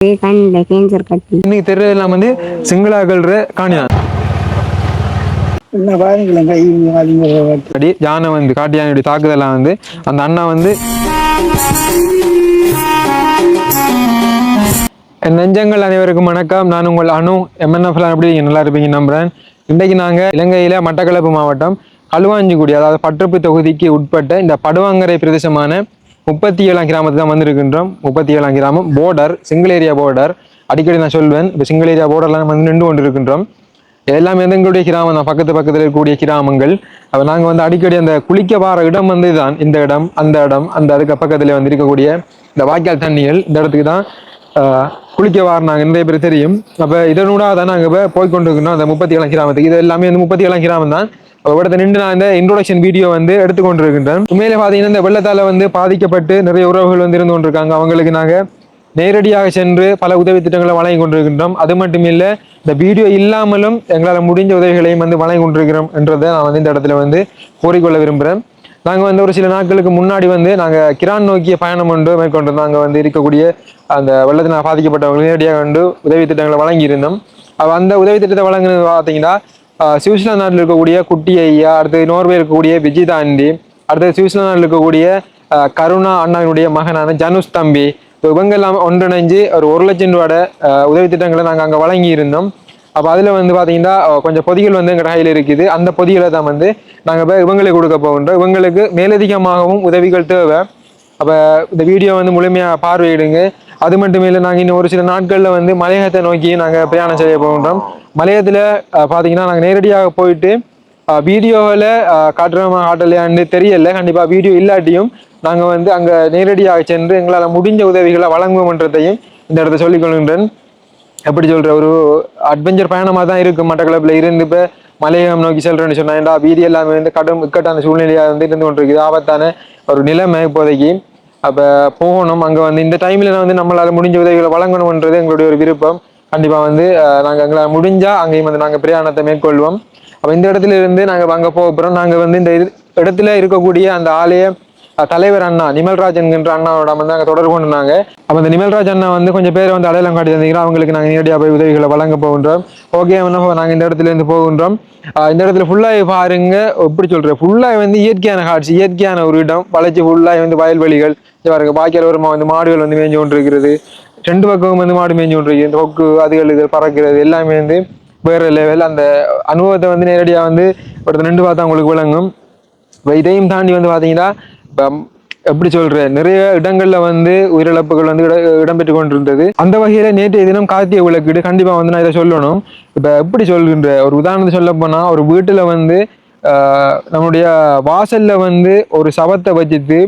கண்ட கேன்சர் கட்டி. இன்னைக்கு தெரியலாம் வந்து சிங்களாக்கள் காணியான் என்ன பாருங்களேன் கை அதிகமாக அடி யானை வந்து காட்டு யானையுடைய தாக்குதலாம் வந்து அந்த அண்ணா வந்து என் நெஞ்சங்கள் அனைவருக்கும் வணக்கம். நான் உங்கள் அனு எம்என்எஃப்ல எப்படி இருக்கீங்க? நல்லா இருப்பீங்க நம்புறேன். இன்றைக்கு நாங்கள் இலங்கையில மட்டக்களப்பு மாவட்டம் களுவாஞ்சிக்குடி அதாவது பட்டப்பு தொகுதிக்கு உட்பட்ட இந்த படுவாங்கரை பிரதேசமான முப்பத்தி ஏழாம் கிராமத்து தான் வந்திருக்கின்றோம். முப்பத்தி ஏழாம் கிராமம் போர்டர் சிங்கிள் ஏரியா போர்டர் அடிக்கடி நான் சொல்வேன் இப்போ சிங்கிள் ஏரியா போர்டர்லாம் நம்ம வந்து நின்று கொண்டு இருக்கின்றோம் எல்லாமே வந்து எங்களுடைய கிராமம் தான். பக்கத்து பக்கத்தில் இருக்கக்கூடிய கிராமங்கள். அப்போ நாங்கள் வந்து அடிக்கடி அந்த குளிக்க வார இடம் வந்து தான் இந்த இடம் அந்த இடம் அந்த அதுக்கு பக்கத்தில் வந்து இருக்கக்கூடிய இந்த வாய்க்கால் தண்ணிகள் இந்த இடத்துக்கு தான் குளிக்க வார நாங்கள் நிறைய பேர் தெரியும். அப்போ இதனூடாக தான் நாங்கள் இப்போ போய்கொண்டிருக்கணும் அந்த முப்பத்தி ஏழாம் கிராமத்துக்கு. இது எல்லாமே வந்து முப்பத்தி ஏழாம் கிராமம் தான். இடத்த நின்று நான் இந்த இன்ட்ரோடக்ஷன் வீடியோ வந்து எடுத்துக்கொண்டிருக்கின்றேன். உண்மையிலே பார்த்தீங்கன்னா இந்த வெள்ளத்தால் வந்து பாதிக்கப்பட்டு நிறைய உறவுகள் வந்து இருந்து கொண்டிருக்காங்க. அவங்களுக்கு நாங்கள் நேரடியாக சென்று பல உதவி திட்டங்களை வழங்கி கொண்டிருக்கின்றோம். அது மட்டும் இல்ல இந்த வீடியோ இல்லாமலும் எங்களால் முடிஞ்ச உதவிகளையும் வந்து வழங்கி கொண்டிருக்கிறோம் என்றதை நான் வந்து இந்த இடத்துல வந்து கோரிக்கொள்ள விரும்புகிறேன் நாங்கள் வந்து ஒரு சில நாட்களுக்கு முன்னாடி வந்து நாங்கள் கிரான் நோக்கிய பயணம் ஒன்று மேற்கொண்டிருந்தோம். அங்கே வந்து இருக்கக்கூடிய அந்த வெள்ளத்தினால் பாதிக்கப்பட்டவங்களுக்கு நேரடியாக வந்து உதவி திட்டங்களை வழங்கியிருந்தோம். அந்த உதவி திட்டத்தை வழங்குனது பார்த்தீங்கன்னா சுவிட்சர்லாந்து நாட்டில் இருக்கக்கூடிய குட்டி ஐயா அடுத்து நோர்வே இருக்கக்கூடிய விஜய் தாண்டி அடுத்து சுவிட்சர்லாந்து நாட்டில் இருக்கக்கூடிய கருணா அண்ணாவினுடைய மகனான ஜனுஸ் தம்பி. இப்போ இவங்க எல்லாம் ஒன்றிணைஞ்சு ஒரு ஒரு லட்சம் ரூபாட உதவி திட்டங்களை நாங்கள் அங்கே வழங்கியிருந்தோம். அப்போ அதில் வந்து பார்த்தீங்கன்னா கொஞ்சம் பொதிகள் வந்து எங்கள் கையில் இருக்குது. அந்த பொதிகளை தான் வந்து நாங்கள் இப்போ இவங்களுக்கு கொடுக்க போகின்றோம். இவங்களுக்கு மேலதிகமாகவும் உதவிகள் தேவை. அப்போ இந்த வீடியோ வந்து முழுமையாக பார்வையிடுங்க. அது மட்டும் இல்லை நாங்கள் இன்னும் ஒரு சில நாட்களில் வந்து மலையகத்தை நோக்கி நாங்கள் பிரயாணம் செய்ய போகின்றோம். மலையகத்தில் பார்த்தீங்கன்னா நாங்கள் நேரடியாக போயிட்டு வீடியோவில் காட்டுறோமா காட்டலையான்னு தெரியல. கண்டிப்பாக வீடியோ இல்லாட்டியும் நாங்கள் வந்து அங்கே நேரடியாக சென்று எங்களால் முடிஞ்ச உதவிகளை வழங்குவோம்ன்றதையும் இந்த இடத்த சொல்லிக் கொள்கின்றேன். எப்படி சொல்கிற ஒரு அட்வென்ச்சர் பயணமாக தான் இருக்கு. மட்டக்களப்பில் இருந்து இப்போ மலையகம் நோக்கி செல்கிறேன்னு சொன்னா ஏன்டா வீதி எல்லாமே வந்து கடும் இக்கட்டான சூழ்நிலையாக வந்து இருந்து கொண்டிருக்குது. ஆபத்தான ஒரு நிலைமை இப்போதைக்கு. அப்போ போகணும். அங்கே வந்து இந்த டைமில் வந்து நம்மளால் முடிஞ்ச உதவிகளை வழங்கணும்ன்றது எங்களுடைய ஒரு விருப்பம். கண்டிப்பாக வந்து நாங்கள் எங்களால் முடிஞ்சால் அங்கேயும் வந்து நாங்கள் பிரயாணத்தை மேற்கொள்வோம். அப்போ இந்த இடத்துல இருந்து நாங்கள் அங்கே போக போகிறோம் நாங்கள் வந்து இந்த இடத்துல இருக்கக்கூடிய அந்த ஆலய தலைவர் அண்ணா நிமல்ராஜ் என்கின்ற அண்ணாவோட வந்து நாங்கள் தொடர்பு கொண்டாங்க அப்போ இந்த நிமல்ராஜ் அண்ணா வந்து கொஞ்சம் பேர் வந்து அடையாளம் காட்டி தந்தீங்கன்னா அவங்களுக்கு நாங்கள் நேரடியாக போய் உதவிகளை வழங்க போகின்றோம். ஓகே நாங்கள் இந்த இடத்துல இருந்து போகின்றோம். இந்த இடத்துல ஃபுல்லாக பாருங்க. எப்படி சொல்கிறேன் ஃபுல்லாக வந்து இயற்கையான காட்சி இயற்கையான ஒரு இடம். வளைச்சி ஃபுல்லாக வந்து வயல்வெளிகள். பாருங்க பாக்கியல் ஓரமாக வந்து மாடுகள் வந்து மேய்ஞ்சு கொண்டிருக்கிறது. ரெண்டு பக்கமும் வந்து மாடு மேய்ஞ்சு கொண்டிருக்கு இந்த கொக்கு அதுகள் இது பறக்கிறது எல்லாமே வந்து வேற லெவல் அந்த அனுபவத்தை வந்து நேரடியாக வந்து ஒருத்தர் நின்று பார்த்தா உங்களுக்கு விளங்கும். இப்போ இதையும் தாண்டி வந்து பார்த்தீங்கன்னா எப்படி சொல்ற நிறைய இடங்கள்ல வந்து உயிரிழப்புகள் வந்து இடம்பெற்று கொண்டிருந்தது. அந்த வகையில நேற்றைய தினம் கார்த்திகை விளக்கீடு கண்டிப்பா வந்து நான் இதை சொல்லணும். இப்ப எப்படி சொல்கின்ற ஒரு உதாரணத்தை சொல்ல போனா ஒரு வீட்டுல வந்து நம்முடைய வாசல்ல வந்து ஒரு சவத்தை வச்சுட்டு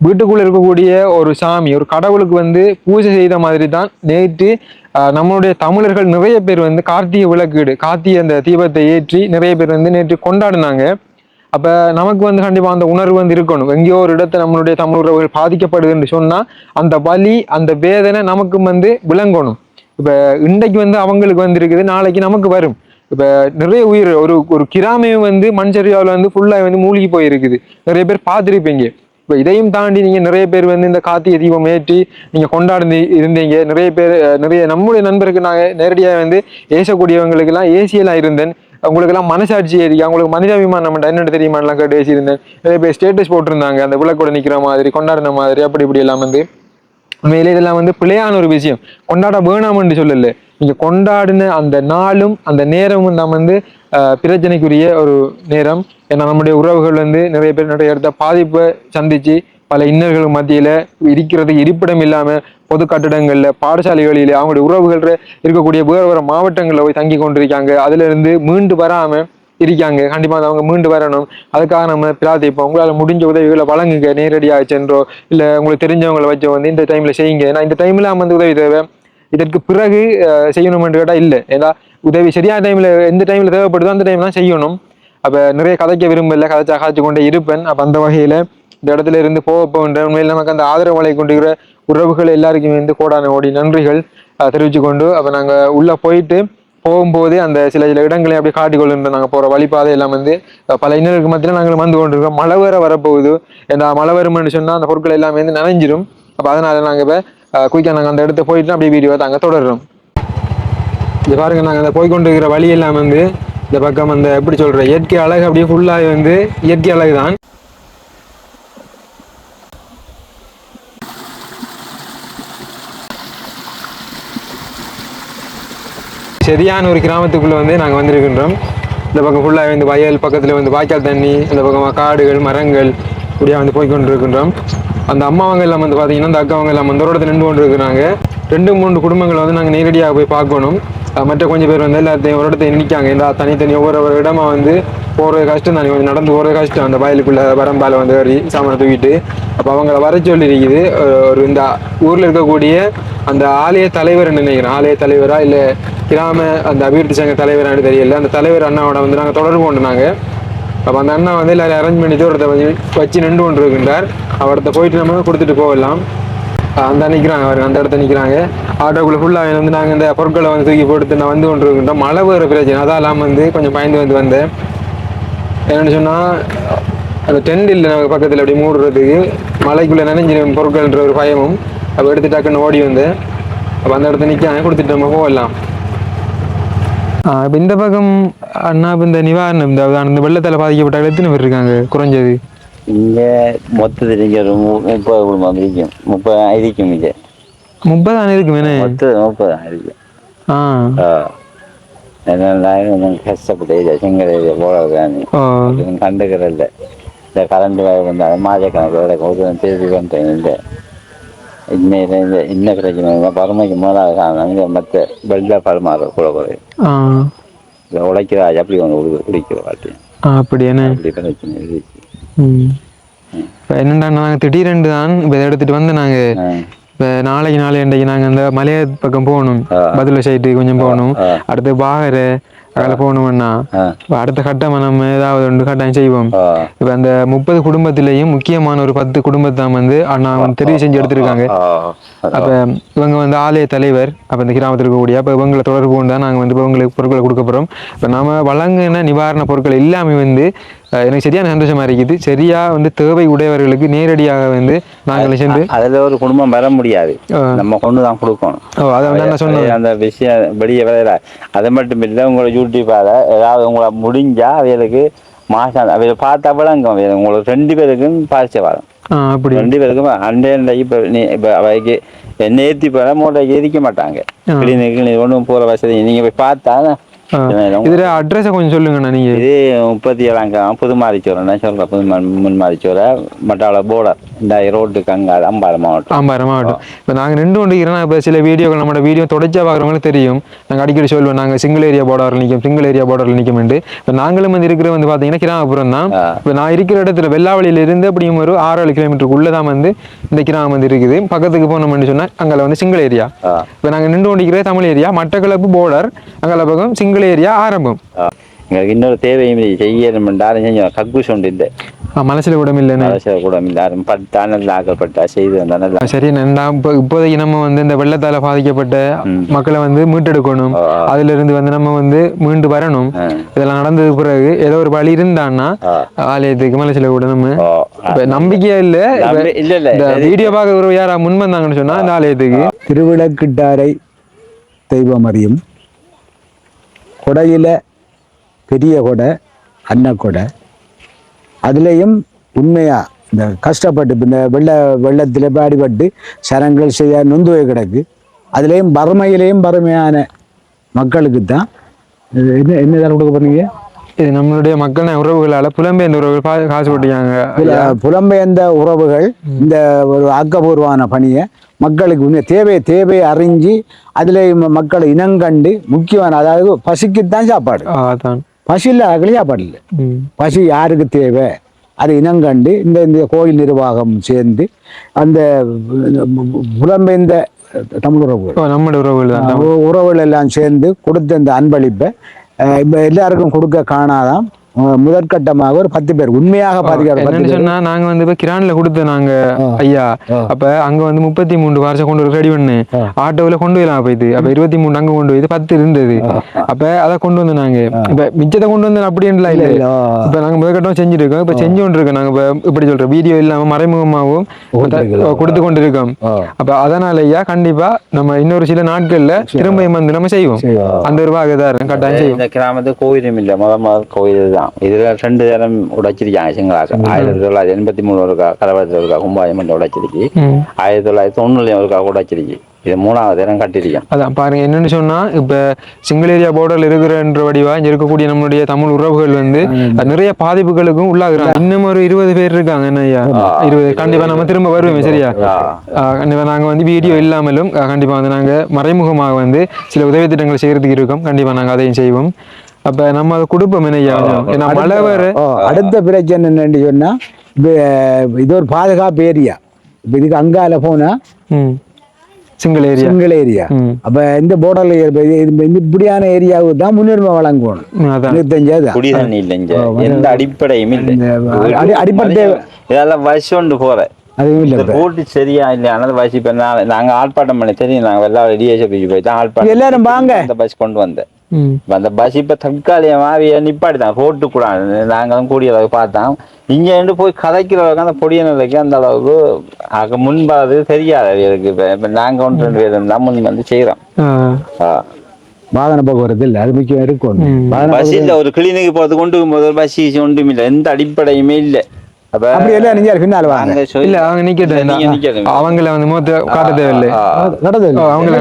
வீட்டுக்குள்ள இருக்கக்கூடிய ஒரு சாமி ஒரு கடவுளுக்கு வந்து பூஜை செய்த மாதிரி தான் நேற்று நம்மளுடைய தமிழர்கள் நிறைய பேர் வந்து கார்த்திகை விளக்கீடு கார்த்திகை அந்த தீபத்தை ஏற்றி நிறைய பேர் வந்து நேற்று கொண்டாடினாங்க. அப்போ நமக்கு வந்து கண்டிப்பாக அந்த உணர்வு வந்து இருக்கணும். எங்கேயோ ஒரு இடத்துல நம்மளுடைய தமிழ் உறவுகள் பாதிக்கப்படுதுன்னு சொன்னால் அந்த வலி அந்த வேதனை நமக்கும் வந்து விளங்கணும். இப்போ இன்றைக்கு வந்து அவங்களுக்கு வந்து இருக்குது நாளைக்கு நமக்கு வரும். இப்போ நிறைய உயிர் ஒரு ஒரு கிராமே வந்து மண்சரியாவில் வந்து ஃபுல்லாக வந்து மூழ்கி போயிருக்குது. நிறைய பேர் பார்த்துருப்பீங்க. இப்போ இதையும் தாண்டி நீங்கள் நிறைய பேர் வந்து இந்த கார்த்திகை தீபம் ஏற்றி நீங்கள் கொண்டாடி இருந்தீங்க. நிறைய பேர் நிறைய நம்முடைய நண்பருக்கு நாங்க நேரடியாக வந்து ஏசக்கூடியவங்களுக்கெல்லாம் ஏசியெல்லாம் இருந்தேன். உங்களுக்கு எல்லாம் மனசாட்சி ஏறிக்கா அவங்களுக்கு மனிதாபிமானம் என்னென்னு தெரியுமான்லாம் கேட்டு பேசியிருந்தேன். நிறைய பேர் ஸ்டேட்டஸ் போட்டிருந்தாங்க. அந்த விளக்கோட நிற்கிற மாதிரி கொண்டாடின மாதிரி அப்படி இப்படி எல்லாம் வந்து. உண்மையிலே இதெல்லாம் வந்து பிழையான ஒரு விஷயம். கொண்டாட வேணாம்னு சொல்லல. நீங்க கொண்டாடின அந்த நாளும் அந்த நேரமும் நம்ம வந்து பிரச்சனைக்குரிய ஒரு நேரம். ஏன்னா நம்முடைய உறவுகள் வந்து நிறைய பேர் நிறைய இடத்த பாதிப்பை சந்திச்சு பல இன்னல்கள் மத்தியில் இருக்கிறது இருப்பிடம் இல்லாமல் பொது கட்டடங்களில் பாடசாலைகளில் அவங்களுடைய உறவுகள் இருக்கக்கூடிய வேறு வேறு மாவட்டங்களில் போய் தங்கி கொண்டிருக்காங்க. அதிலிருந்து மீண்டு வராமல் இருக்காங்க. கண்டிப்பாக அது அவங்க மீண்டு வரணும். அதுக்காக நம்ம பிரார்த்திப்போம். உங்களால் முடிஞ்ச உதவிகளை வழங்குங்க. நேரடியாக சென்றோ இல்லை உங்களுக்கு தெரிஞ்சவங்களை வச்சோ வந்து இந்த டைமில் செய்யுங்க. ஏன்னா இந்த டைமில் வந்து உதவி தேவை. இதற்கு பிறகு செய்யணும் செய்யணும்னு கேட்டால் இல்லை. ஏன்னா உதவி சரியான டைமில் எந்த டைமில் தேவைப்படுதோ அந்த டைம் தான் செய்யணும். அப்போ நிறைய கதைக்க விரும்பல. கதைச்சா காய்ச்சி கொண்டே இருப்பேன். அப்போ அந்த வகையில் இந்த இடத்துல இருந்து போக போகின்ற உண்மையில் நமக்கு அந்த ஆதரவு வலை கொண்டிருக்கிற உறவுகள் எல்லாருக்குமே வந்து கோடான ஓடி நன்றிகள் அஹ், தெரிவிச்சு கொண்டு அப்போ நாங்கள் உள்ளே போயிட்டு போகும்போது அந்த சில சில இடங்களை அப்படியே காட்டிக்கொள்ளுன்ற நாங்கள் போகிற வழிபாதை எல்லாம் வந்து பல இன்னருக்கு மத்தியில் நாங்கள் வந்து கொண்டிருக்கோம். மழை வேற வரப்போகுது. ஏன்னா மழை வரும்னு சொன்னால் அந்த பொருட்கள் எல்லாமே வந்து நனைஞ்சிரும். அப்போ அதனால் நாங்கள் இப்போ குயிக்காக நாங்கள் அந்த இடத்த போயிட்டு அப்படியே வீடியோ நாங்கள் தொடர்றோம். இது பாருங்க நாங்கள் அந்த போய்கொண்டிருக்கிற இருக்கிற வழி எல்லாம் வந்து இந்த பக்கம் அந்த எப்படி சொல்கிற இயற்கை அழகு அப்படியே ஃபுல்லாக வந்து இயற்கை அழகு தான் சரியான ஒரு கிராமத்துக்குள்ளே வந்து நாங்கள் வந்திருக்கின்றோம். இந்த பக்கம் ஃபுல்லாக வந்து வயல் பக்கத்தில் வந்து வாய்க்கால் தண்ணி இந்த பக்கம் காடுகள் மரங்கள் இப்படியாக வந்து போய்கொண்டு இருக்கின்றோம் அந்த அம்மாவங்க எல்லாம் வந்து பார்த்தீங்கன்னா அந்த அக்காவங்க எல்லாம் வந்து ஒரு இடத்துல நின்று கொண்டு இருக்கிறாங்க ரெண்டு மூன்று குடும்பங்களை வந்து நாங்கள் நேரடியாக போய் பார்க்கணும். மற்ற கொஞ்சம் பேர் வந்து எல்லாத்தையும் ஒரு இடத்துல நிற்காங்க. எல்லா தனித்தனி ஒவ்வொரு ஒரு இடமா வந்து போகிறது கஷ்டம் தானே. கொஞ்சம் நடந்து போகிறது கஷ்டம். அந்த வயலுக்குள்ள வரம்பால வந்து ஏறி சாமானை தூக்கிட்டு. அப்போ அவங்கள வர சொல்லி இருக்குது ஒரு இந்த ஊரில் இருக்கக்கூடிய அந்த ஆலய தலைவர் நினைக்கிறேன்? ஆலய தலைவரா இல்லை கிராம அந்த அபிவிருத்தி சங்க தலைவரானு தெரியல. அந்த தலைவர் அண்ணாவோட வந்து நாங்கள் தொடர்பு கொண்டு நாங்கள் அப்போ அந்த அண்ணா வந்து எல்லாரும் அரேஞ்ச் பண்ணிட்டு ஒருத்த வச்சு நின்று கொண்டு இருக்கின்றார் அவர்கிட்ட போயிட்டு நம்ம கொடுத்துட்டு போகலாம். அந்த நிற்கிறாங்க அவர் அந்த இடத்த நிற்கிறாங்க ஆட்டோக்குள்ளே ஃபுல்லாக வந்து நாங்கள் இந்த பொருட்களை வந்து தூக்கி போட்டு நான் வந்து கொண்டு இருக்கின்றோம் மழை வேறு பிரச்சனை அதான் இல்லாமல் வந்து கொஞ்சம் பயந்து வந்து வந்தேன். என்னென்னு சொன்னால் அந்த டென்ட் இல்லை நமக்கு பக்கத்தில் அப்படி மூடுறதுக்கு மலைக்குள்ளே நனைஞ்சிடும் பொருட்கள்ன்ற ஒரு பயமும் அப்போ எடுத்து டக்குன்னு ஓடி வந்தேன். அப்போ அந்த இடத்த நிற்காங்க கொடுத்துட்டு நம்ம போகலாம். இப்போ இந்த பக்கம் அண்ணா இப்போ இந்த நிவாரணம் இந்த அந்த வெள்ளத்தால் பாதிக்கப்பட்ட எத்தனை பேர் இருக்காங்க குறைஞ்சது? இங்கே மொத்தத்தில் இங்கே ஒரு முப்பது குடும்பம் இருக்கும் முப்பது இருக்கும் இங்கே முப்பதான இருக்கு வேணே மொத்தம் முப்பது இருக்கும் ஆ. என்னென்னா கொஞ்சம் கஷ்டப்பட்டு ஏரியா சிங்கள ஏரியா போடாது ஓ. கண்டுக்கிறதில்ல. இந்த கரண்ட் வேலை வந்தால் மாத கணக்கு ஒரு திருப்பி வந்துட்டேன் இல்லை இன்னையில இந்த இன்ன பிரச்சனை இல்லை. பருமைக்கு முதலாக காரணம் இந்த மற்ற வெள்ள பருமாறு கூட குறையும். ஆ. இந்த உழைக்கிற அப்படி ஒன்று குடி குடிக்கிற வாட்டி அப்படி என்ன? அப்படி பிரச்சனை இப்போ என்னடா நாங்கள் திடீரென்று தான் இப்போ இதை எடுத்துகிட்டு வந்து நாங்கள். இப்போ நாளைக்கு நாளை அன்றைக்கு நாங்கள் அந்த மலைய பக்கம் போகணும். பதில சைட்டு கொஞ்சம் போகணும். அடுத்து பாகரை அதில் போகணும்னா. இப்போ அடுத்த கட்டம் நம்ம ஏதாவது ஒன்று கட்டாயம் செய்வோம். இப்போ அந்த முப்பது குடும்பத்திலேயும் முக்கியமான ஒரு பத்து குடும்பத்தை வந்து அண்ணா வந்து தெரிவு செஞ்சு எடுத்திருக்காங்க. அப்போ இவங்க வந்து ஆலய தலைவர் அப்போ இந்த கிராமத்தில் இருக்கக்கூடிய அப்போ இவங்களை தொடர்பு கொண்டு தான் நாங்கள் வந்து இப்போ இவங்களுக்கு பொருட்களை கொடுக்க போகிறோம் இப்போ நம்ம வழங்கின நிவாரண பொருட்கள் எல்லாமே வந்து எனக்கு சரியான சந்தோஷமா இருக்குது. சரியா வந்து தேவை உடையவர்களுக்கு நேரடியாக வந்து நாங்கள் சென்று அதுல ஒரு குடும்பம் வர முடியாது. நம்ம கொண்டு தான் கொடுக்கணும். ஓ அதை வந்து நான் சொன்னேன் அது அந்த விஷயம் வெளியே வரையில அது மட்டும் இல்லை உங்களை யூடியூப்பால ஏதாவது உங்களை முடிஞ்சா அவைகளுக்கு மாசம் அவைய பார்த்தா விளங்கும். உங்களுக்கு ரெண்டு பேருக்கும் பாரிச்ச வரும். அப்படி. ரெண்டு பேருக்கும் அண்டே இப்போ நீ இப்போ அவைக்கு நேர்த்தி போல மூட்டைக்கு எரிக்க மாட்டாங்க. கிளினிக்கு ஒன்றும் போகிற வசதி. நீங்கள் போய் பார்த்தா. இதில் அட்ரஸை கொஞ்சம் சொல்லுங்கண்ணா நீங்கள் இது முப்பத்தி ஏழாம் புது மாரிச்சோரை நான் சொல்கிறேன் புது முன் மாரிச்சோரை மட்டாள போர்டர் இந்த ரோட்டுக்கு அங்கே அம்பாறை மாவட்டம். ஆம்பாறை மாவட்டம். இப்போ நாங்கள் நின்று கொண்டு இருக்கிறோம். இப்போ சில வீடியோக்கள் நம்மளோட வீடியோ தொடர்ச்சியாக பார்க்குறவங்களுக்கு தெரியும். நாங்கள் அடிக்கடி சொல்லுவோம் நாங்கள் சிங்கிள் ஏரியா பார்டரில் நிற்கும் சிங்கிள் ஏரியா பார்டரில் நிற்கும்ட்டு இப்போ நாங்களும் வந்து இருக்கிற வந்து பார்த்தீங்கன்னா கிராமப்புறம் தான். இப்போ நான் இருக்கிற இடத்துல வெள்ளாவளியில இருந்து அப்படியும் ஒரு ஆறு ஏழு கிலோமீட்டருக்குள்ளே தான் வந்து இந்த கிராமம் வந்து இருக்குது. பக்கத்துக்கு போனோம்னு சொன்னால் அங்கே வந்து சிங்கிள் ஏரியா. இப்போ நாங்கள் நின்று கொண்டிருக்கிற தமிழ் ஏரியா மட்டக்களப்பு பார்டர் அங்கே பக்கம் சிங்கிள் ஏரியா ஆரம்பம். எங்களுக்கு இன்னொரு தேவையும் செய்யணும்ன்றாலும் செஞ்சோம் கக்கூஸ் உண்டு இந்த மனசில் கூட இல்லைன்னு அரசியல் கூட எல்லாரும் பட்டா நல்லா ஆக்கப்பட்டா செய்து நல்லா. சரி நன்றா. இப்போ இப்போதைக்கு நம்ம வந்து இந்த வெள்ளத்தால பாதிக்கப்பட்ட மக்களை வந்து மீட்டெடுக்கணும். அதுல இருந்து வந்து நம்ம வந்து மீண்டு வரணும். இதெல்லாம் நடந்தது பிறகு ஏதோ ஒரு வழி இருந்தான்னா. ஆலயத்துக்கு மலைச்சில கூட நம்ம. நம்பிக்கையா இல்ல. இல்ல இல்ல. இந்த வீடியோ பார்க்க ஒரு யாரா முன் வந்தாங்கன்னு சொன்னா இந்த ஆலயத்துக்கு. திருவிளக்கிட்டாரை தெய்வம் அறியும். கொடையில் பெரிய கொடை அன்னக்கொடை அதுலேயும் உண்மையாக இந்த கஷ்டப்பட்டு இந்த வெள்ள வெள்ளத்தில் பாடிபட்டு சரங்கள் செய்ய நொந்து போய் கிடக்கு. அதுலேயும் வறுமையிலையும் வறுமையான மக்களுக்கு தான் என்ன என்ன தர கொடுக்க போகிறீங்க இது நம்மளுடைய மக்கள் உறவுகளால புலம்பெயர்ந்த உறவுகள் காசு போட்டிருக்காங்க புல- புலம்பெயர்ந்த உறவுகள் இந்த ஒரு ஆக்கப்பூர்வமான பணியை மக்களுக்கு உண்மை தேவை தேவையை அறிஞ்சு அதில் மக்களை இனங்கண்டு முக்கியமான அதாவது பசிக்குத்தான் சாப்பாடு. அதான். பசி இல்லாத சாப்பாடு இல்லை. பசி யாருக்கு தேவை? அது இனங்கண்டு இந்த இந்த கோயில் நிர்வாகம் சேர்ந்து அந்த புலம்பெயர்ந்த தமிழ் உறவுகள். ஓ, நம்மளுடைய உறவுகள் உறவுகள் எல்லாம் சேர்ந்து கொடுத்த இந்த அன்பளிப்பை இப்போ எல்லாருக்கும் கொடுக்க காணாதான் முதற்கட்டமாக ஒரு பத்து பேர். உண்மையாக பேர். சொன்னா நாங்க வந்து இப்ப கிரான்ல கொடுத்தோம் நாங்க. ஐயா. அப்ப அங்க வந்து முப்பத்தி மூணு வருஷம் கொண்டு ஒரு ரெடி பண்ணு. ஆட்டோவில் கொண்டு போயிடலாம் போயிட்டு அப்ப இருபத்தி மூணு அங்க கொண்டு போயிட்டு பத்து இருந்தது. அப்ப அதை கொண்டு வந்து நாங்க. இப்ப மிச்சத்தை கொண்டு வந்து அப்படின்லாம் இல்ல இல்ல. இப்ப நாங்க முதற்கட்டம் செஞ்சுட்டு இருக்கோம். இப்ப செஞ்சு கொண்டு இருக்கோம். நாங்க இப்ப இப்படி சொல்றோம். வீடியோ இல்லாம மறைமுகமாகவும். கொடுத்து கொண்டு இருக்கோம். அப்ப அதனால ஐயா கண்டிப்பா நம்ம இன்னொரு சில நாட்கள்ல திரும்ப வந்து நம்ம செய்வோம். அந்த ஒரு வாகதாரம் கட்டாயம் செய்வோம். இந்த கிராமத்து கோயிலும் இல்லை. முத முதல் கோயில் தான் இதுல ரெண்டு தரம் உடைச்சிருக்காங்க சிங்களாக்க ஆயிரத்தி தொள்ளாயிரத்தி எண்பத்தி மூணு ஒருக்கா கலவரத்தில் ஒருக்கா கும்பாயம் பண்ணி உடைச்சிருக்கு ம். ஆயிரத்தி தொள்ளாயிரத்தி தொண்ணூறுலையும் ஒருக்கா உடைச்சிருக்கு இது மூணாவது தரம் கட்டிருக்கேன் அதான் பாருங்க என்னன்னு சொன்னா இப்ப சிங்கிள் ஏரியா பார்டர்ல இருக்கிறன்ற வடிவா இங்க இருக்கக்கூடிய நம்மளுடைய தமிழ் உறவுகள் வந்து நிறைய பாதிப்புகளுக்கும் உள்ளாகுறாங்க. இன்னும் ஒரு இருபது பேர் இருக்காங்க என்ன ஐயா? இருபது. கண்டிப்பா நம்ம திரும்ப வருவோம் சரியா? கண்டிப்பா நாங்க வந்து வீடியோ இல்லாமலும் கண்டிப்பா வந்து நாங்க மறைமுகமாக வந்து சில உதவி திட்டங்கள் செய்யறதுக்கு இருக்கோம். கண்டிப்பா நாங்க அதையும் செய்வோம். அப்ப நம்ம அதை கொடுப்போம் ஏன்னா மழை வேற. அடுத்த பிரச்சனை என்னன்னு சொன்னா இது ஒரு பாதுகாப்பு ஏரியா. இப்ப இதுக்கு அங்கால போனா ம். Single area. Single area. அப்ப இந்த போர்டர்ல இப்படியான ஏரியாவுக்கு தான் முன்னுரிமை வழங்கணும். அதான். இருபத்தஞ்சாவது எந்த அடிப்படையும் இல்லை. இந்த அடி- அடிப்படை இதெல்லாம் வயசு கொண்டு போறேன். அதுவும் இந்த இல்லை ரோட்டு சரியா பஸ் இப்போ நான் நாங்கள் ஆர்ப்பாட்டம் பண்ணி தெரியும். நாங்கள் எல்லாரும் டிஎஸ்எஃபி போய் தான் ஆர்ப்பாட்டம் எல்லாரும் வாங்க. அந்த பஸ் கொண்டு வந்தேன். அந்த பஸ் இப்போ தற்காலிகமாக நிப்பாடி தான் ரோட்டு கூட நாங்களும் கூடிய அளவுக்கு பார்த்தோம் இங்கே இருந்து போய் கதைக்கிற அளவுக்கு அந்த பொடிய நிலைக்கு அந்த அளவுக்கு அங்கே முன்பாது தெரியாது. அவங்களுக்கு இப்போ இப்போ நாங்கள் ஒன்று ரெண்டு பேர் இருந்தால் முன் வந்து செய்கிறோம் ஆஹ் வாகன போக்குவரத்து இல்லை அது முக்கியம் இருக்கும் பஸ் இல்லை ஒரு கிளினிக்கு போகிறது கொண்டு போகும்போது ஒரு பஸ் ஒன்றும் இல்லை எந்த அடிப்படையுமே இல்லை. அப்போ அப்படி எல்லாம் நீங்க பின்னால் வாங்க? இல்ல அவங்க நிக்கட்டும். நீங்க. அவங்கள வந்து மூத்த காட்ட தேவையில்லை. அவங்கள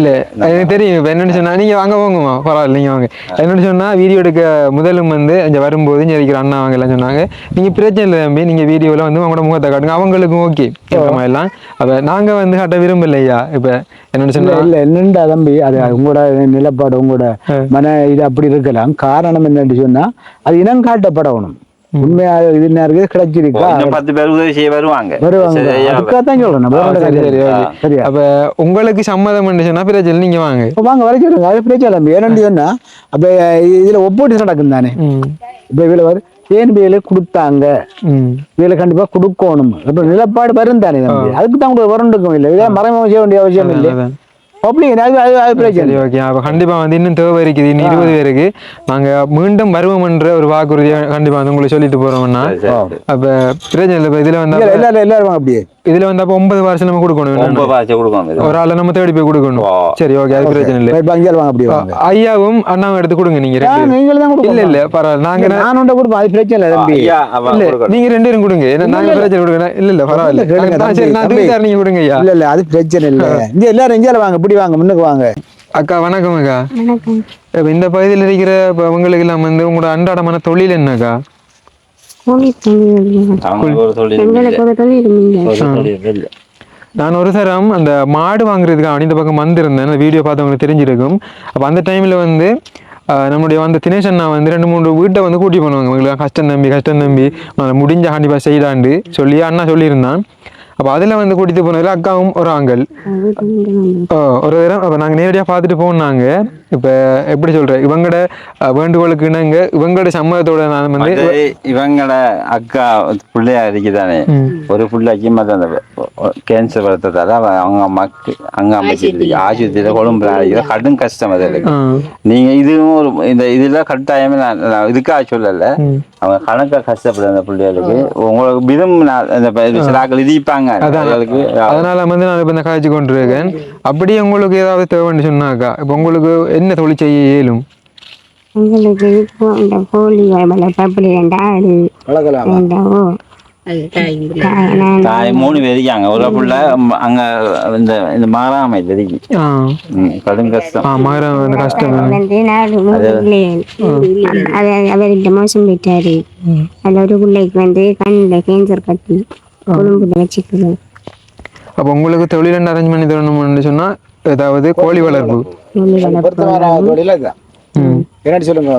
இல்லை, எனக்கு தெரியும். இப்ப என்னன்னு சொன்னா நீங்க வாங்க போங்கம்மா பரவாயில்ல நீங்க வாங்க. என்னன்னு சொன்னா வீடியோ எடுக்க முதலும் வந்து இங்க வரும்போது இங்க இருக்கிற அண்ணா அவங்க எல்லாம் சொன்னாங்க நீங்க பிரச்சனை இல்லை தம்பி. நீங்க வீடியோல வந்து உங்களோட முகத்தை காட்டுங்க. அவங்களுக்கும் ஓகே மாதிரி எல்லாம்? அப்ப நாங்க வந்து காட்ட விரும்பலையா இப்ப என்னன்னு இல்ல சொன்னா இல்ல என்னண்டா தம்பி. அது உங்களோட நிலப்பாடு உங்களோட மன இது அப்படி இருக்கலாம். காரணம் என்னன்னு சொன்னா அது இனம் காட்டப்படணும். உண்மையா இது நேருக்கு கிடைச்சிருக்கா பத்து பேர் உதவி செய்ய வருவாங்க வருவாங்க சொல்றேன் சரி, அப்ப உங்களுக்கு சம்மதம் சொன்னா பிரச்சனை நீங்க வாங்க இப்ப வாங்க வர சொல்லுங்க அது பிரச்சனை ஏன்னு சொன்னா அப்ப இதுல ஒப்போட்டு நடக்கும் தானே இப்ப இதுல வரு வேலை கொடுத்தாங்க இதுல கண்டிப்பா கொடுக்கணும் இப்ப நிலப்பாடு வரும் தானே அதுக்கு தான் உங்களுக்கு வரண்டுக்கும் இல்லை இதெல்லாம் மறைமுகம் செய்ய வேண்டிய அவசியம் இல்லை சரி ஓகே அப்போ கண்டிப்பா வந்து இன்னும் தேவை இருக்குது இன்னும் இருபது பேருக்கு நாங்க மீண்டும் வருவோம் என்ற ஒரு வாக்குறுதியை கண்டிப்பா வந்து உங்களுக்கு சொல்லிட்டு போறோம்னா. அப்ப பிரச்சனை இல்லை இப்ப இதுல வந்து எல்லாரும் எல்லாரும் வாங்க அப்படியே இதுல வந்து அப்போ ஒன்பது வருஷம் நம்ம கொடுக்கணும் கொடுக்கணும். ஒரு ஆளை நம்ம தேடி போய் கொடுக்கணும். சரி ஓகே அது பிரச்சனை இல்லை ஐயாவும் அண்ணாவும் எடுத்து கொடுங்க நீங்க இல்ல கொடுக்கணும் இல்ல பரவாயில்ல நாங்க நான் உண்ட கொடுப்பேன் அது பிரச்சனை இல்லை கொடுக்கணும். நீங்க ரெண்டு பேரும் கொடுங்க ஏன்னா நாங்க பிரச்சனை கொடுங்க இல்ல இல்ல பரவாயில்ல சரி நான் நீங்க கொடுங்க ஐயா இல்ல இல்ல அது பிரச்சனை இல்ல இங்க எல்லாரும் இங்கே வாங்க இப்படி வாங்க? முன்னுக்கு வாங்க. அக்கா வணக்கம் அக்கா. வணக்கம். இப்ப இந்த பகுதியில் இருக்கிற இப்ப உங்களுக்கு எல்லாம் வந்து உங்களோட அன்றாடமான தொழில் என்னக்கா. நான் ஒரு தரம் அந்த மாடு வாங்குறதுக்கு இந்த பக்கம் வந்திருந்தேன். அந்த வீடியோ பார்த்தவங்களுக்கு தெரிஞ்சிருக்கும். அப்போ அந்த டைமில் வந்து நம்முடைய வந்து தினேஷ் அண்ணா வந்து ரெண்டு மூணு வீட்டை வந்து கூட்டி பண்ணுவாங்க உங்களுக்கு கஷ்டம் தம்பி கஷ்டம் தம்பி. முடிஞ்ச கண்டிப்பாக செய்தாண்டு சொல்லி அண்ணா சொல்லியிருந்தான். அப்போ அதில் வந்து கூட்டிட்டு போனதில் அக்காவும் ஒரு ஆங்கல் ஒரு தரம் அப்போ நாங்கள் நேரடியாக பார்த்துட்டு போனாங்க. இப்போ எப்படி சொல்கிறேன் இவங்களோட வேண்டுகோளுக்கு இணங்க இவங்களோட சம்மதத்தோட நான் வந்து மற்றது இவங்கள அக்கா பிள்ளையா இருக்குதானே. ஒரு பிள்ளைக்கு மற்ற அந்த கேன்சர் வளர்த்ததால அவ- அவங்க அம்மாக்கு அங்க அம்மைக்கு ஆஸ்பத்திரியில கொழும்பு அடிக்கிற கடும் கஷ்டம் அது நீங்க இதுவும் ஒரு இந்த இதுல கட்டாயமே நான் இதுக்காக சொல்லல. அவங்க கணக்கா கஷ்டப்படுற அந்த பிள்ளைகளுக்கு. உங்களுக்கு விதம் இந்த ப- இது சில ஆட்கள் இடிப்பாங்க. அதுகளுக்கு அதனால வந்து நான் இப்போ இந்த காய்ச்சி கொண்டு இருக்கேன் அப்படியே உங்களுக்கு ஏதாவது தேவைன்னு சொன்னாக்கா இப்போ உங்களுக்கு என்ன தொழில் செய்ய இயலும்? எங்களுக்கு இப்போ இந்த கோழி அப்படி ரெண்டா தாய் மூணு பேர் இருக்காங்க ஒரு பிள்ளை அங்க இந்த இந்த மாறாமை கடும் கஷ்டம். கஷ்டம் அது அவர்கிட்ட மோசம் போயிட்டாரு. அதில் ஒரு பிள்ளைக்கு வந்து கண்ணில் கேன்சர் கட்டி கொழும்புல வச்சுக்கிறோம் அப்போ உங்களுக்கு தொழில் என்ன அரேஞ்ச் பண்ணி தரணும்னு சொன்னா ஏதாவது கோழி வளர்ப்பு. கோழி வளர்ப்பு என்னன்னு சொல்லுங்க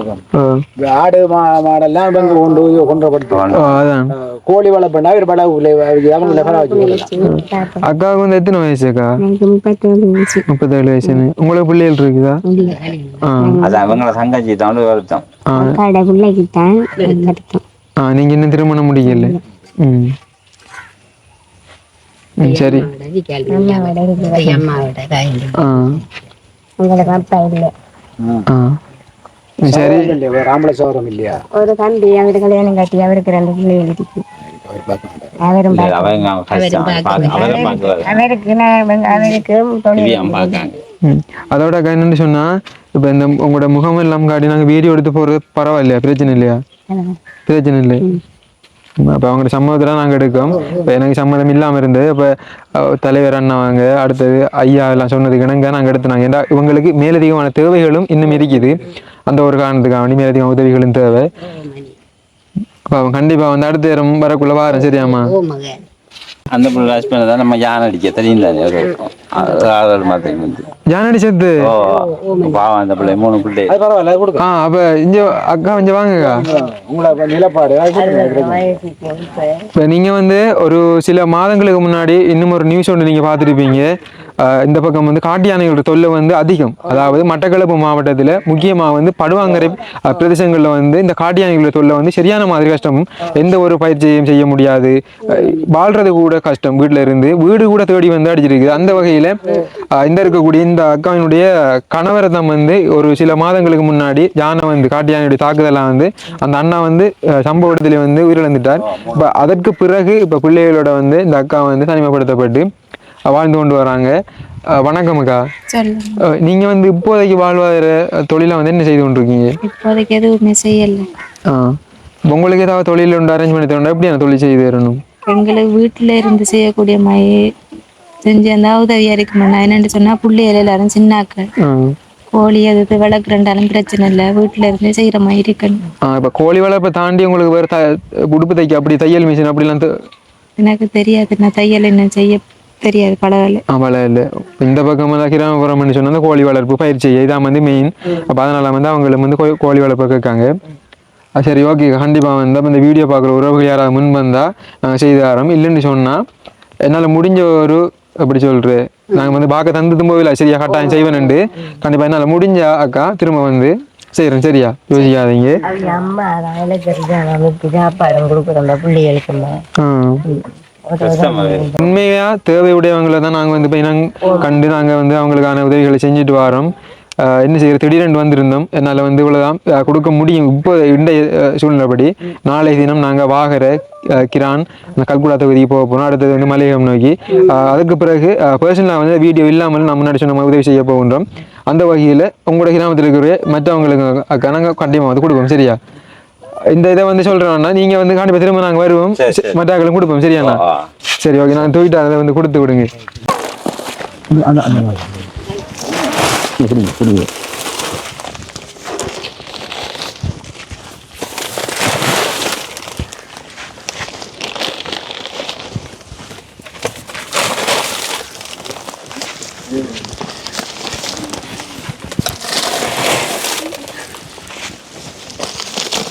ஆடு மா மாடெல்லாம் இவங்க கொண்டு அதான். கோழி வளர்ப்புனா ஒரு பல. அக்காவுக்கு வந்து எத்தனை வயசு அக்கா? முப்பத்தேழு வயசு. உங்களுக்கு பிள்ளைகள் இருக்குதா? அது அவங்கள தங்கச்சி தான் வருத்தம் நீங்க இன்னும் திருமணம் முடிக்கல? ம். சரி. உங்களுக்கு அப்பா இல்லை. சரி ஆம்பளை சோரம் இல்லையா ஒரு தம்பி அவரு கல்யாணம் கட்டி அவருக்கு ரெண்டு பிள்ளைகள் இருக்கு. அவரும் அவருக்கு அவருக்கு அதோட என்னன்னு சொன்னா இப்போ இந்த உங்களோட முகம் எல்லாம் காட்டி நாங்கள் வீடியோ எடுத்து போகிறது பரவாயில்லையா பிரச்சனை இல்லையா பிரச்சனை இல்லை அப்போ அவங்களோட சம்மதத்தில் நாங்கள் எடுக்கோம் இப்போ எனக்கு சம்மதம் இல்லாமல் இருந்தது இப்போ தலைவர் அண்ணா வாங்க அடுத்தது ஐயா எல்லாம் சொன்னதுக்கு இணங்க நாங்கள் எடுத்துனாங்க ஏன்னா இவங்களுக்கு மேலதிகமான தேவைகளும் இன்னும் இருக்குது அந்த ஒரு காரணத்துக்காக வேண்டி மேலதிகமான உதவிகளும் தேவை. அப்போ அவன் கண்டிப்பாக வந்து அடுத்த நேரம் வரக்குள்ள வாரம் சரியாம்மா அந்த பிள்ளை ஹஸ்பண்ட் தான் நம்ம யானை அடிக்க தெரியும் ஆள் மாதிரி வந்து. சேர்த்து ஓ பாவம் அந்த பிள்ளை மூணு பிள்ளை. அது பரவாயில்ல அது கொடுக்க ஆ அப்போ இங்கே அக்கா கொஞ்சம் வாங்கக்கா. உங்களை நிலப்பாடு. இப்போ நீங்கள் வந்து ஒரு சில மாதங்களுக்கு முன்னாடி இன்னும் ஒரு நியூஸ் ஒன்று நீங்கள் பார்த்துருப்பீங்க. இந்த பக்கம் வந்து காட்டு யானைகளோட தொல்லை வந்து அதிகம். அதாவது மட்டக்களப்பு மாவட்டத்தில் முக்கியமாக வந்து படுவாங்கரை பிரதேசங்களில் வந்து இந்த காட்டு யானைகளோட தொல்லை வந்து சரியான மாதிரி கஷ்டம் எந்த ஒரு பயிற்சியும் செய்ய முடியாது. வாழ்றது கூட கஷ்டம் வீட்டில் இருந்து. வீடு கூட தேடி வந்து அடிச்சிருக்குது. அந்த வகையில் இந்த இருக்கக்கூடிய இந்த அக்காவினுடைய கணவரை தான் வந்து ஒரு சில மாதங்களுக்கு முன்னாடி யானை வந்து காட்டு யானையுடைய தாக்குதலாம் வந்து அந்த அண்ணா வந்து சம்பவ இடத்துல வந்து உயிரிழந்துட்டார். இப்போ அதற்கு பிறகு இப்போ பிள்ளைகளோட வந்து இந்த அக்கா வந்து தனிமைப்படுத்தப்பட்டு வாழ்ந்து கொண்டு வராங்க. வணக்கம் அக்கா. நீங்க வந்து இப்போதைக்கு வாழ்வாதார தொழிலை வந்து என்ன செய்து கொண்டிருக்கீங்க? இப்போதைக்கு எதுவுமே செய்யல. உங்களுக்கு ஏதாவது தொழில் உண்டு அரேஞ்ச் பண்ணி தரணும் எப்படி அந்த தொழில் செய்து தரணும்? எங்களுக்கு வீட்டில் இருந்து செய்யக்கூடிய மாதிரி செஞ்சு அந்த உதவியா இருக்குமா என்னன்னு சொன்னா பிள்ளைகள் எல்லாரும் சின்னாக்கள். கோழி அது வளர்க்குறண்டாலும் பிரச்சனை இல்லை. வீட்டில் இருந்து செய்யற மாதிரி இருக்கணும். இப்போ கோழி வளர்ப்பை தாண்டி உங்களுக்கு வேறு த உடுப்பு தைக்க அப்படி தையல் மிஷின் அப்படிலாம் எனக்கு தெரியாது. நான் தையல் என்ன செய்ய தெரியாது வள இல்லை இந்த பக்கம் வந்து கிராமப்புறம்னு சொன்னா அந்த கோழி வளர்ப்பு பயிற்சி இதான் வந்து மெயின் அப்போ அதனால வந்து அவங்களுக்கு வந்து கோ- கோழி வளர்ப்பு கேட்காங்க சரி ஓகே கண்டிப்பாக வந்து இந்த வீடியோ பார்க்குற உறவுகள் யாராவது முன் வந்தால் நாங்கள் செய்து தரோம் இல்லைன்னு சொன்னால் என்னால் முடிஞ்ச ஒரு எப்படி சொல்கிறது நாங்கள் வந்து பார்க்க தந்ததும் போகல சரியா கட்டாயம் செய்வேன்ண்டு கண்டிப்பாக என்னால் முடிஞ்ச அக்கா திரும்ப வந்து செய்கிறேன் சரியா யோசிக்காதீங்க அம்மா அவனுக்கு சாப்பாடு கொடுக்குறோம் பிள்ளைகளுக்குமா ஆ கஷ்டம் அது. உண்மையா தேவையுடையவங்களை தான் நாங்கள் வந்து போய் நாங்கள் கண்டு நாங்கள் வந்து அவங்களுக்கான உதவிகளை செஞ்சுட்டு வரோம். என்ன செய்யறது? திடீரென்று வந்திருந்தோம். என்னால் வந்து இவ்வளோதான் கொடுக்க முடியும். இப்போ இன்றைய ஆஹ் சூழ்நிலைப்படி நாளை தினம் நாங்கள் வாகர கிரான் அந்த கல்குடா தொகுதிக்கு போக போகிறோம் அடுத்தது வந்து மலையகம் நோக்கி. அதுக்கு பிறகு பர்சனலாக வந்து வீடியோ இல்லாமல் நம்ம முன்னாடி சொன்ன மாதிரி உதவி செய்ய போகின்றோம். அந்த வகையில் உங்களோட கிராமத்தில் இருக்கிற மற்றவங்களுக்கு நாங்கள் கண்டிப்பாக வந்து கொடுப்போம். சரியா? இந்த இதை வந்து சொல்கிறோம்னா நீங்கள் வந்து கண்டிப்பாக திரும்ப நாங்கள் வருவோம். மற்றவர்களும் கொடுப்போம் சரியாண்ணா. சரி ஓகே நான் தூக்கிட்டு அதை வந்து கொடுத்து விடுங்க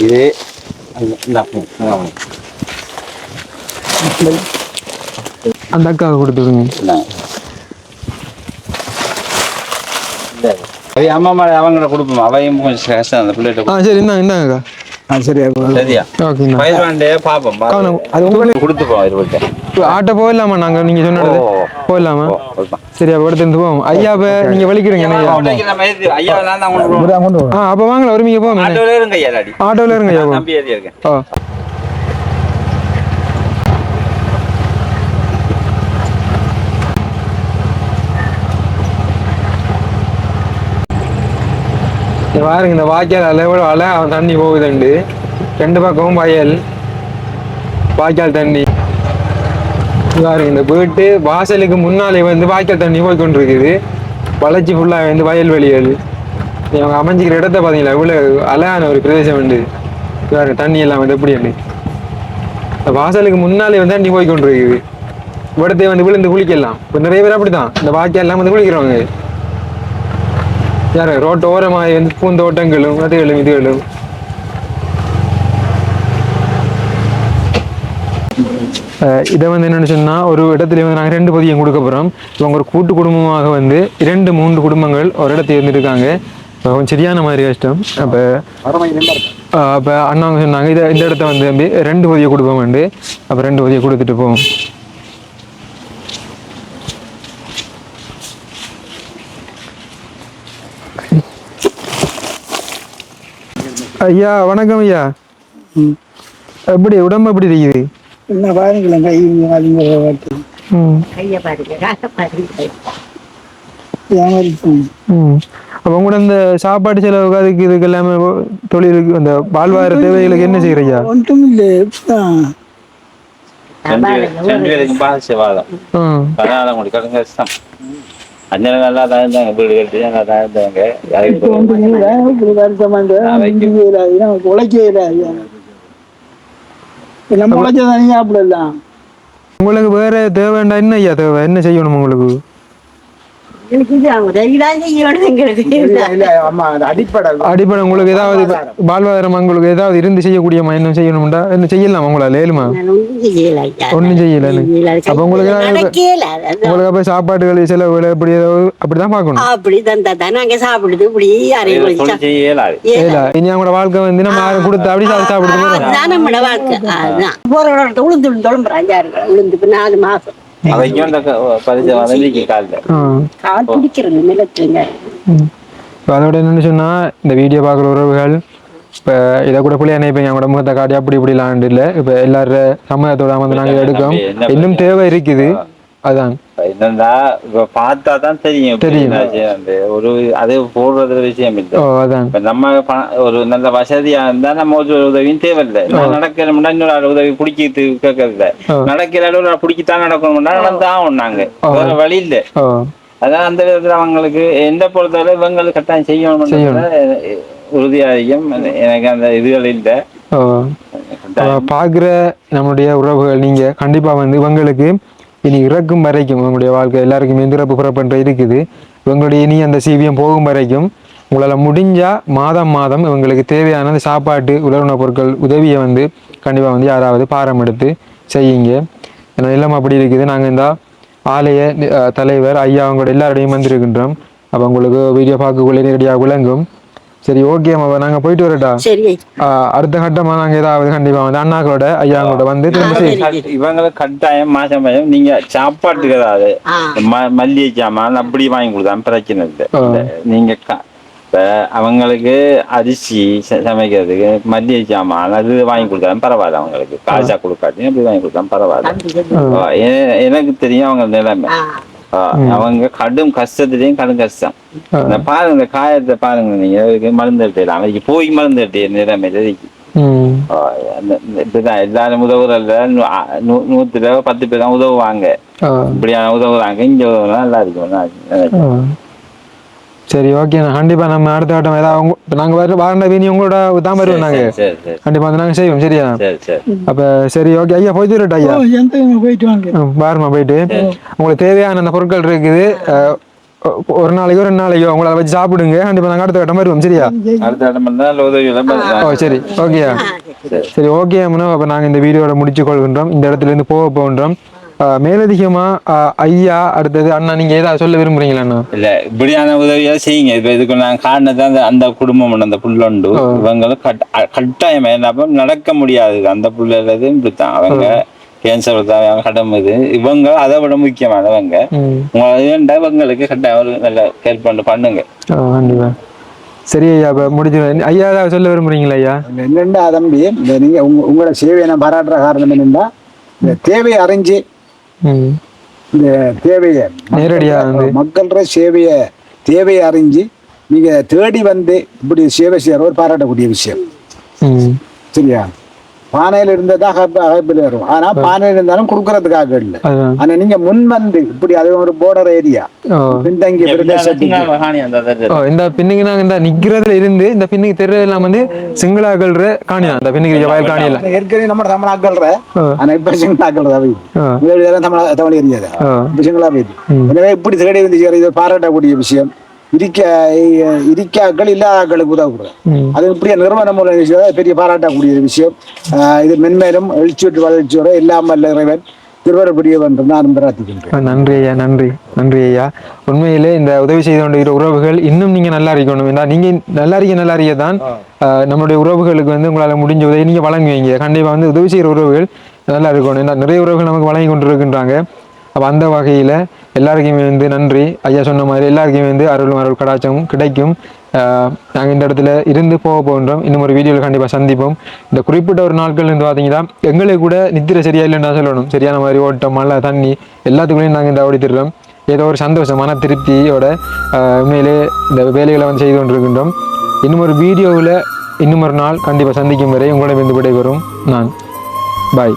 இது அந்த- அக்காவை கொடுத்து விடுங்க இந்தாங்க. அவை அம்மா மேல அவங்கள கொடுப்போம். அவையும் கொஞ்சம் கஷ்டம் அந்த பிள்ளைகிட்ட ஆ சரி இந்தாங்க இந்தாங்க சரியா. பாப்போம். அது உங்களுக்கு கொடுத்து போவோம் ஆட்டோ போயிடலாமா நாங்கள் நீங்கள் சொன்னது. போயிடலாமா? கொடுப்போம் சரி அப்போ எடுத்து போவோம். ஐயா அப்போ நீங்கள் வலிக்கிறீங்க அப்போ வாங்கலாம் ஒரு மீங்க போவோம். ஆட்டோல இருங்க ஐயா டாடி ஆட்டோவில் இருங்க ஐயா போவோம் நம்பி ஏறி இருக்கேன் ஆ இங்க பாருங்க இந்த வாய்க்கால் அளவோட அலை அவன் தண்ணி போகுதுண்டு. ரெண்டு பக்கமும் வயல். வாய்க்கால் தண்ணி. பாருங்க இந்த வீட்டு வாசலுக்கு முன்னாலே வந்து வாய்க்கால் தண்ணி போய் கொண்டிருக்குது வளர்ச்சி ஃபுல்லாக வந்து வயல் வெளியல் அவங்க அமைஞ்சிக்கிற இடத்த பார்த்தீங்களா இவ்வளோ அழகான ஒரு பிரதேசம் உண்டு. பாருங்க தண்ணி எல்லாம் வந்து எப்படி இந்த வாசலுக்கு முன்னாலே வந்து தண்ணி போய் கொண்டிருக்குது இடத்தையும் வந்து விழுந்து குளிக்கலாம். இப்போ நிறைய பேர் அப்படி தான் இந்த வாய்க்கால் எல்லாம் வந்து குளிக்கிறவங்க. யாரு? ரோட்டு வந்து பூந்தோட்டங்களும் அதுகளும் இதுகளும். அஹ் இதை வந்து என்னென்னு சொன்னா ஒரு இடத்துல வந்து நாங்கள் ரெண்டு பதியம் கொடுக்க போகிறோம் இவங்க ஒரு கூட்டு குடும்பமாக வந்து இரண்டு மூன்று குடும்பங்கள் ஒரு இடத்துல இருந்துருக்காங்க. அப்ப கொஞ்சம் சரியான மாதிரி கஷ்டம். அப்போ அப்போ அண்ணாங்க சொன்னாங்க இதை இந்த இடத்த வந்து ரெண்டு பதிய குடும்பம் வந்து. அப்போ ரெண்டு பதிய கொடுத்துட்டு போவோம். ஐயா வணக்கம் ஐயா. எப்படி உடம்பு எப்படி இருக்குது? என்ன பாருங்களேன் கை கையை உங்களோட இந்த சாப்பாடு செலவுக்கு அதுக்கு இதுக்கு எல்லாமே தொழிலுக்கு அந்த வாழ்வாதார தேவைகளுக்கு என்ன செய்யறையா ஒன்றும் இல்லை இப்பதான் ரெண்டு பேருக்கும் பாதிச்ச வாதம் ம். அதனால உங்களுக்கு கடுங்க கஷ்டம் அஞ்சனை நல்லா தான் இருந்தாங்க வீடு கட்டி நல்லா தான் இருந்தாங்க. நமக்கு நம்ம உழைச்சதா நீங்க சாப்பிடலாம். உங்களுக்கு வேற தேவைண்டா என்ன ஐயா தேவை? என்ன செய்யணும் உங்களுக்கு? அடிப்படை உங்களுக்கு ஏதாவது வாழ்வாதாரம் உங்களுக்கு ஏதாவது இருந்து செய்யக்கூடியமா என்ன செய்யணும்டா என்ன செய்யலாம் உங்களால ஏழுமா ஒன்றும் செய்யல. ஒண்ணும் செய்யல. அப்ப உங்களுக்கு. உங்களுக்கு அப்ப சாப்பாடுகள் செலவுகள் அப்படி ஏதாவது அப்படிதான் இல்ல இனி அவங்களோட வாழ்க்கை வந்து நம்ம யாரும் கொடுத்து அப்படி இடத்துல உளுந்து உளுந்து நாலு மாசம் அதோட என்னன்னு சொன்னா இந்த வீடியோ பார்க்குற உறவுகள் இப்போ இதை கூட பிள்ளை நினைப்பீங்க அவங்களோட முகத்தை காட்டி அப்படி இப்படிலாம் இல்லை. இப்போ எல்லாரும் சம்மதத்தோட வந்து நாங்கள் எடுக்கோம். இன்னும் தேவை இருக்குது. அதான். என்னன்னா இப்ப பார்த்தா தான் தெரியும். ஒரு அது போடுறது விஷயம் இல்லை. இப்ப நம்ம ஒரு நல்ல வசதியா இருந்தா நம்ம ஒரு உதவியும் தேவையில்லை. நடக்கிறோம்னா இன்னொரு ஆள் உதவி பிடிக்கிறது கேட்கறதில்ல. ஆ. நடக்கிற அளவு பிடிக்கத்தான் நடக்கணும்னா நடந்தா நாங்க. வேற வழி இல்லை. அதான் அந்த விதத்துல அவங்களுக்கு எந்த பொறுத்தவரை இவங்களுக்கு கட்டாயம் செய்யணும். உறுதியாதிகம் எனக்கு அந்த இதுகள் இல்லை. ஓ. பார்க்குற நம்மளுடைய உறவுகள் நீங்கள் கண்டிப்பாக வந்து இவங்களுக்கு இனி இறக்கும் வரைக்கும் உங்களுடைய வாழ்க்கை எல்லாருக்கும் எந்திரப்பு புறப்பன்ற இருக்குது. இவங்களுடைய இனி அந்த சிவியம் போகும் வரைக்கும் உங்களால் முடிஞ்சால் மாதம் மாதம் இவங்களுக்கு தேவையான அந்த சாப்பாட்டு உலர்ணப் பொருட்கள் உதவியை வந்து கண்டிப்பாக வந்து யாராவது பாரம் எடுத்து செய்யுங்க. ஏன்னா எல்லாம் அப்படி இருக்குது. நாங்கள் இந்த ஆலய தலைவர் ஐயா அவங்களோட எல்லாரோடையும் வந்திருக்கின்றோம். அப்போ உங்களுக்கு வீடியோ பார்க்கக்குள்ளே நேரடியாக விளங்கும். சரி ஓகே நாங்கள் போயிட்டு வரட்டா? சரி அடுத்த கட்டமா நாங்க ஏதாவது கண்டிப்பா வந்து அண்ணாக்களோட ஐயாங்களோட வந்து இவங்களுக்கு கட்டாயம் மாசம் மாசம் நீங்க சாப்பாட்டுக்கு ஏதாவது மல்லிகை சாமான் அப்படி வாங்கி கொடுத்தா பிரச்சனை இல்லை. நீங்க அவங்களுக்கு அரிசி ச- சமைக்கிறதுக்கு மல்லிகை சாமான் அது வாங்கி கொடுத்தாலும் பரவாயில்ல அவங்களுக்கு. காசா கொடுக்காட்டி அப்படி வாங்கி கொடுத்தாலும் பரவாயில்ல. எனக்கு தெரியும் அவங்க நிலைமை. அவங்க கடும் கஷ்டத்துலயும் கடும் கஷ்டம். இந்த பாருங்க இந்த காயத்தை பாருங்க நீங்க. மருந்து எடுத்துடலாம் அவருக்கு போய் மருந்து எடுத்து நிலைமையில இருக்கு ம். ஆ, அந்த- இந்த இப்படிதான் எல்லாரும் உதவுறதுல நூத்துல பத்து பேர் தான் உதவுவாங்க. இப்படியான உதவுறாங்க. இங்க உதவுனா நல்லா இருக்கும். சரி ஓகே கண்டிப்பா நம்ம அடுத்த கட்டம் ஏதாவது உங்க இப்ப நாங்க வர வாரண்ட வீணி உங்களோட தான் வருவோம் நாங்க. சரி சரி கண்டிப்பா வந்து நாங்க செய்வோம் சரியா? சரி சரி அப்ப சரி ஓகே ஐயா போயிட்டு வரட்டா ஐயா. எந்த போயிட்டு உங்களுக்கு தேவையான அந்த பொருட்கள் இருக்குது. ஒரு நாளைக்கோ ரெண்டு நாளைக்கோ உங்களை வச்சு சாப்பிடுங்க. கண்டிப்பா நாங்க அடுத்த கட்டம் வருவோம் சரியா. ஓ சரி ஓகேயா சரி. ஓகே அப்போ நாங்கள் இந்த வீடியோட முடிச்சு கொள்கின்றோம். இந்த இடத்துல இருந்து போக போகின்றோம். மேலதிகமா ஐயா அடுத்தது அண்ணா நீங்க ஏதாவது சொல்ல விரும்புறீங்களா அண்ணா? இல்ல இப்படியான உதவியா செய்யுங்க. இப்ப இதுக்கு நான் காரணத்தை அந்த அந்த குடும்பம் அந்த புள்ளண்டு. இவங்களும் கட் கட்டாயமா என்ன நடக்க முடியாது. அந்த புள்ளது இப்படித்தான். அவங்க கேன்சர் தான் இது. இவங்க அதை விட முக்கியமானவங்க உங்களை இவங்களுக்கு கட்டாயம் நல்ல ஹெல்ப் பண்ணி பண்ணுங்க. சரி ஐயா இப்போ முடிச்சு ஐயா ஏதாவது சொல்ல விரும்புறீங்களா ஐயா? என்னென்னா தம்பி. நீங்க உங்க உங்களோட சேவையை நான் பாராட்டுற காரணம் என்னன்னா இந்த தேவையை அறிஞ்சு இந்த தேவையை நேரடியா வந்து. மக்களோட சேவையை தேவையை அறிஞ்சு நீங்க தேடி வந்து இப்படி சேவை செய்யற ஒரு பாராட்டக்கூடிய விஷயம். ம். சரியா? பானையில இருந்ததா அகைப்பில் வரும். ஆனா பானையில இருந்தாலும் கொடுக்கறதுக்காக இல்லை. ஆனா நீங்க முன் வந்து இப்படி அது ஒரு போர்டர் ஏரியா பின்தங்கிய இந்த பின்னுக்கு நாங்க இந்த நிக்கிறதுல இருந்து இந்த பின்னுக்கு தெருவெல்லாம் வந்து சிங்களாக்கள் காணியா இந்த பின்னுக்கு வயல் காணியில. ஏற்கனவே நம்ம தமிழாக்கள்ற. ஆனா இப்ப சிங்களாக்கள் தான் தமிழ் தமிழ் ஏரியா ஆ. இப்ப சிங்களா போயிட்டு ம். எனவே இப்படி தேடி வந்து பாராட்டக்கூடிய விஷயம். இருக்க இருக்காக்கள் இல்லாதாக்களுக்கு உதவுறது ம். அது இப்படியே நிறுவனம் மூலம் விஷயம் பெரிய பாராட்டக்கூடிய ஒரு விஷயம். இது மென்மேலும் எழுச்சியுற்று வளர்ச்சியோட இல்லாமல் இறைவன் திருவரப்படியவன் என்று நான் பிரார்த்திக்கின்றேன். நன்றி ஐயா நன்றி. நன்றி ஐயா. உண்மையிலே இந்த உதவி செய்து கொண்டிருக்கிற உறவுகள் இன்னும் நீங்க நல்லா இருக்கணும். ஏன்னா நீங்க நல்லா இருக்க நல்லா இருக்க தான் ஆஹ், நம்மளுடைய உறவுகளுக்கு வந்து உங்களால முடிஞ்ச உதவி நீங்க வழங்குவீங்க. கண்டிப்பா வந்து உதவி செய்யற உறவுகள் நல்லா இருக்கணும். ஏன்னா நிறைய உறவுகள் நமக்கு வழங்கி கொண்டிருக்கின்றாங்க. அப்போ அந்த வகையில் எல்லாருக்குமே வந்து நன்றி. ஐயா சொன்ன மாதிரி எல்லாருக்குமே வந்து அருளும் அருள் கடாச்சம் கிடைக்கும். நாங்கள் இந்த இடத்துல இருந்து போக போகின்றோம். இன்னும் ஒரு வீடியோவில் கண்டிப்பாக சந்திப்போம். இந்த குறிப்பிட்ட ஒரு நாட்கள் இருந்து பார்த்தீங்கன்னா எங்களுக்கு கூட நித்திரை சரியா இல்லைன்னு சொல்லணும். சரியான மாதிரி ஓட்டம் மழை தண்ணி எல்லாத்துக்குள்ளேயும் நாங்கள் இந்த ஓடித்திடுறோம் ஏதோ ஒரு சந்தோஷம் மன திருப்தியோட உண்மையிலே இந்த வேலைகளை வந்து செய்து கொண்டிருக்கின்றோம். இன்னும் ஒரு வீடியோவில் இன்னும் ஒரு நாள் கண்டிப்பாக சந்திக்கும் வரை உங்களிடம் இருந்து விடைபெறும். நான் பாய்